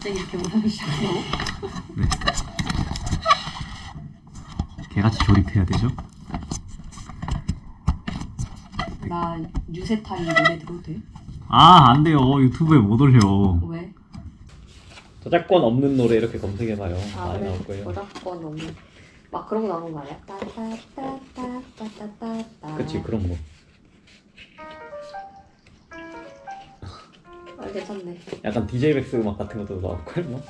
갑자기 이렇게 오르기 시작하고 개같이 조립해야 되죠? 나 유세타이 노래 들어도 돼? 아, 안 돼요. 유튜브에 못 올려. 왜? 저작권 없는 노래 이렇게 검색해봐요. 아 많이 그래 나올 거예요. 저작권 없는 막 그런 거 나오는 거 아니야? 따따따따따따따 그치, 그런 거. 괜찮네 약간 DJ 백스 음악 같은 것도 나올걸, 뭐?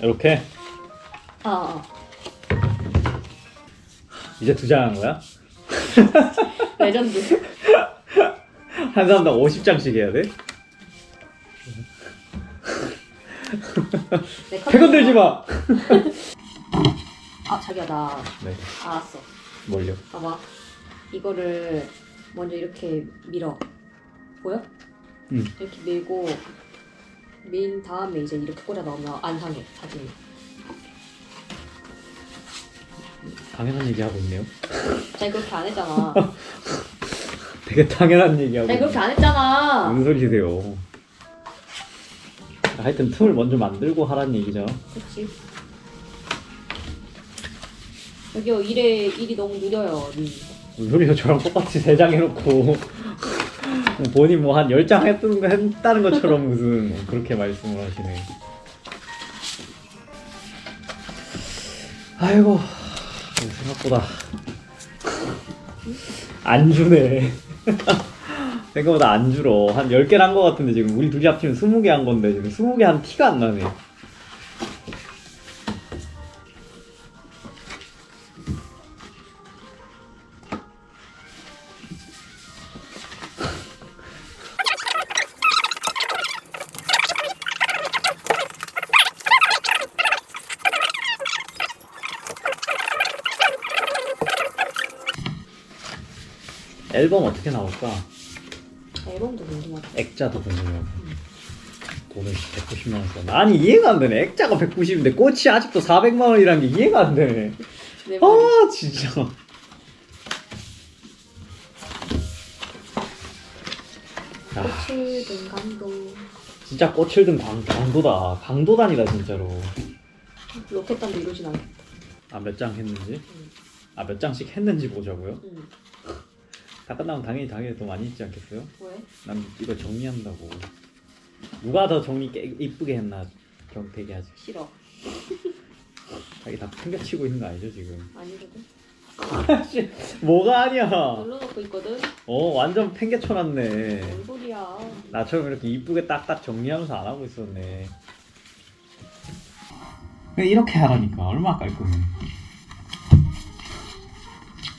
이렇게? 아, 아 이제 두 장 한 거야? 레전드 한 사람당 50장씩 해야 돼? 내 100원 들지 마! 아 자기야 나 네, 알았어 뭘요? 봐봐 이거를 먼저 이렇게 밀어 보여? 응. 이렇게 밀고 밀 다음에 이제 이렇게 꽂아 넣으면 안 상해 사진이 당연한 얘기 하고 있네요. 자기 그렇게 안 했잖아 되게 당연한 얘기 하고 자기 그렇게. 안 했잖아 무슨 소리세요? 하여튼 틈을 먼저 만들고 하라는 얘기죠. 그치 여기요 일에 일이 너무 느려요 님. 무슨 소리야 저랑 똑같이 세 장 해놓고 본인 뭐한열장 했던 거 했다는 것처럼 무슨 그렇게 말씀을 하시네. 아이고 생각보다 안 주네. 생각보다 안 줄어. 한 10개를 한거 같은데 지금 우리 둘이 합치면 20개 한 건데 지금 20개 한 티가 안 나네. 앨범 어떻게 나올까? 앨범도 궁금하다 액자도 궁금해요. 돈을 190만 원 써. 아니 이해가 안 되네. 액자가 190인데 꽃이 아직도 400만 원이란 게 이해가 안 되네. 내 말이 아 진짜. 아, 꽃을 든 감동 진짜 꽃을 든 강, 강도다. 강도단이다 진짜로. 로켓단도 이러진 않겠다 아몇 장 했는지? 응. 아몇 장씩 했는지 보자고요? 응. 다 끝나면 당연히 당연히 더 많이 있지 않겠어요? 왜? 난 이거 정리한다고. 누가 더 정리 깨, 이쁘게 했나 경 되게 하지. 싫어 자기 다 챙겨치고 있는 거 아니죠 지금? 아니거든 씨, 뭐가 아니야? 눌러놓고 있거든 어 완전 팽개쳐놨네. 뭔 소리야 나처럼 이렇게 이쁘게 딱딱 정리하면서 안 하고 있었네. 이렇게 하라니까 얼마나 깔끔해.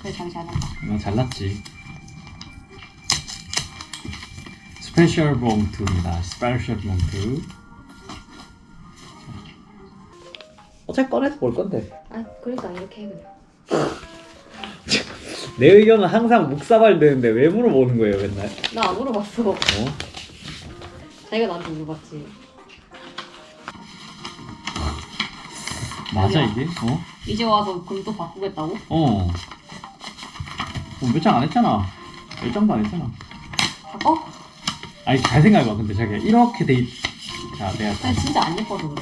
그래 자기 잘한다 나 잘났지. 스페셜 봉투입니다. 스페셜 봉투. 어차피 꺼내서 볼 건데. 아 그러니까 이렇게 해 그냥 내 의견은 항상 묵사발 되는데 왜 물어보는 거예요 맨날? 나 안 물어봤어 어? 자기가 나한테 물어봤지 맞아 아니야. 이게? 어? 이제 와서 그럼 또 바꾸겠다고? 어. 몇장 안 했잖아. 열 장도 안 했잖아. 바꿔? 아니 잘 생각해봐. 근데 자기가 이렇게 돼 있. 자 내가 아니 진짜 안 예뻐서 그래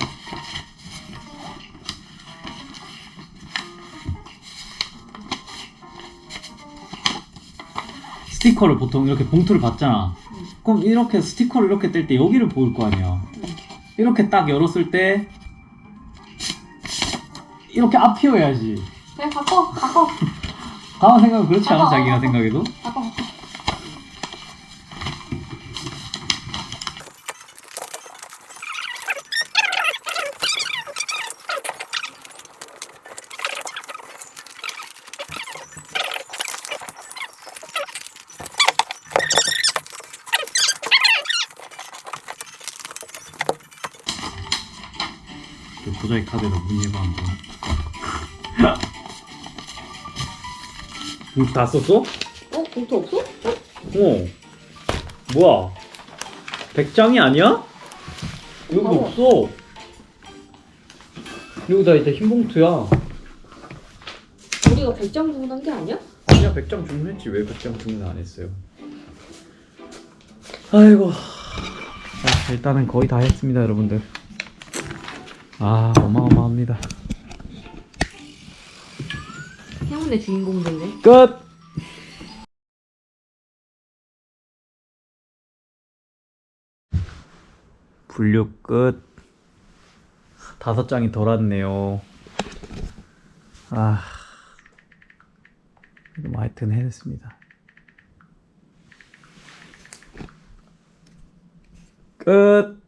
스티커를 보통 이렇게 봉투를 받잖아. 응. 그럼 이렇게 스티커를 이렇게 뗄 때 여기를 보일 거 아니야. 응. 이렇게 딱 열었을 때 이렇게 앞이어야지. 그래 바꿔 바꿔 가만 생각은 그렇지 않아 자기가. 생각해도. 바꿔 바꿔 그 보자기 카드로 문의해봐 한번. 봉투 다 썼어? 어? 봉투 없어? 어? 어. 뭐야? 100장이 아니야? 여기도 어. 없어. 여기다 이제 흰 봉투야. 우리가 100장 주문한 게 아니야? 그냥 100장 주문했지 왜 100장 주문 안 했어요? 아이고. 아, 일단은 거의 다 했습니다, 여러분들. 아, 어마어마합니다. 행운의 주인공들네. 끝! 분류 끝. 다섯 장이 덜 왔네요. 아. 뭐 하여튼 해냈습니다. 끝!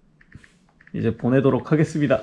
이제 보내도록 하겠습니다.